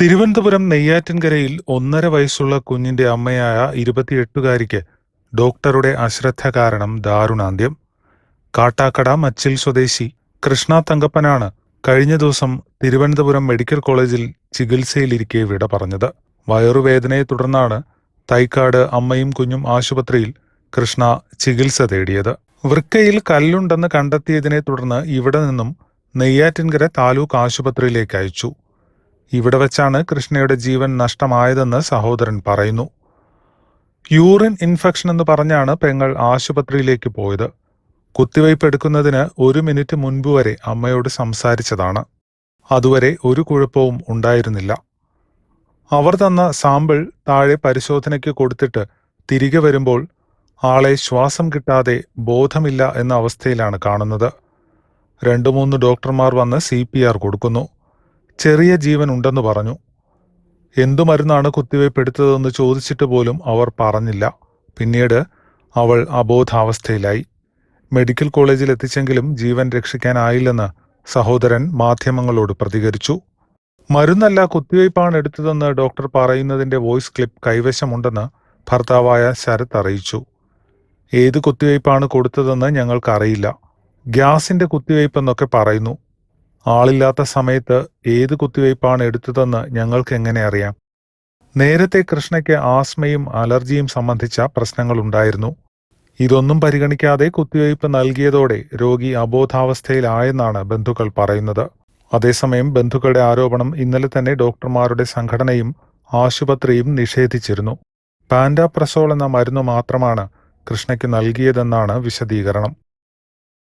തിരുവനന്തപുരം നെയ്യാറ്റിൻകരയിൽ ഒന്നര വയസ്സുള്ള കുഞ്ഞിന്റെ അമ്മയായ ഇരുപത്തിയെട്ടുകാരിക്ക് ഡോക്ടറുടെ അശ്രദ്ധ കാരണം ദാരുണാന്ത്യം. കാട്ടാക്കട മച്ചിൽ സ്വദേശി കൃഷ്ണ തങ്കപ്പനാണ് കഴിഞ്ഞ ദിവസം തിരുവനന്തപുരം മെഡിക്കൽ കോളേജിൽ ചികിത്സയിലിരിക്കെ വിട പറഞ്ഞത്. വയറുവേദനയെ തുടർന്നാണ് തൈക്കാട് അമ്മയും കുഞ്ഞും ആശുപത്രിയിൽ കൃഷ്ണ ചികിത്സ തേടിയത്. വൃക്കയിൽ കല്ലുണ്ടെന്ന് കണ്ടെത്തിയതിനെ തുടർന്ന് ഇവിടെ നിന്നും നെയ്യാറ്റിൻകര താലൂക്ക് ആശുപത്രിയിലേക്ക് അയച്ചു. ഇവിടെ വെച്ചാണ് കൃഷ്ണയുടെ ജീവൻ നഷ്ടമായതെന്ന് സഹോദരൻ പറയുന്നു. യൂറിൻ ഇൻഫെക്ഷൻ എന്ന് പറഞ്ഞാണ് പെങ്ങൾ ആശുപത്രിയിലേക്ക് പോയത്. കുത്തിവയ്പ് എടുക്കുന്നതിന് ഒരു മിനിറ്റ് മുൻപ് വരെ അമ്മയോട് സംസാരിച്ചതാണ്. അതുവരെ ഒരു കുഴപ്പവും ഉണ്ടായിരുന്നില്ല. അവർ തന്ന സാമ്പിൾ താഴെ പരിശോധനയ്ക്ക് കൊടുത്തിട്ട് തിരികെ വരുമ്പോൾ ആളെ ശ്വാസം കിട്ടാതെ ബോധമില്ല എന്ന അവസ്ഥയിലാണ് കാണുന്നത്. രണ്ടു മൂന്ന് ഡോക്ടർമാർ വന്ന് സി കൊടുക്കുന്നു. ചെറിയ ജീവൻ ഉണ്ടെന്ന് പറഞ്ഞു. എന്തു മരുന്നാണ് കുത്തിവയ്പ് എടുത്തതെന്ന് ചോദിച്ചിട്ട് പോലും അവർ പറഞ്ഞില്ല. പിന്നീട് അവൾ അബോധാവസ്ഥയിലായി. മെഡിക്കൽ കോളേജിൽ എത്തിച്ചെങ്കിലും ജീവൻ രക്ഷിക്കാനായില്ലെന്ന് സഹോദരൻ മാധ്യമങ്ങളോട് പ്രതികരിച്ചു. മരുന്നല്ല കുത്തിവയ്പ്പാണ് എടുത്തതെന്ന് ഡോക്ടർ പറയുന്നതിന്റെ വോയിസ് ക്ലിപ്പ് കൈവശമുണ്ടെന്ന് ഭർത്താവായ ശരത് അറിയിച്ചു. ഏത് കുത്തിവയ്പ്പാണ് കൊടുത്തതെന്ന് ഞങ്ങൾക്കറിയില്ല. ഗ്യാസിന്റെ കുത്തിവയ്പ് എന്നൊക്കെ പറയുന്നു. ആളില്ലാത്ത സമയത്ത് ഏത് കുത്തിവയ്പ്പാണ് എടുത്തതെന്ന് ഞങ്ങൾക്ക് എങ്ങനെ അറിയാം. നേരത്തെ കൃഷ്ണയ്ക്ക് ആസ്മയും അലർജിയും സംബന്ധിച്ച പ്രശ്നങ്ങൾ ഉണ്ടായിരുന്നു ഇതൊന്നും പരിഗണിക്കാതെ കുത്തിവയ്പ് നൽകിയതോടെ രോഗി അബോധാവസ്ഥയിലായെന്നാണ് ബന്ധുക്കൾ പറയുന്നത്. അതേസമയം ബന്ധുക്കളുടെ ആരോപണം ഇന്നലെ തന്നെ ഡോക്ടർമാരുടെ സംഘടനയും ആശുപത്രിയും നിഷേധിച്ചിരുന്നു. പാൻഡാപ്രസോൾ എന്ന മരുന്ന് മാത്രമാണ് കൃഷ്ണയ്ക്ക് നൽകിയതെന്നാണ് വിശദീകരണം.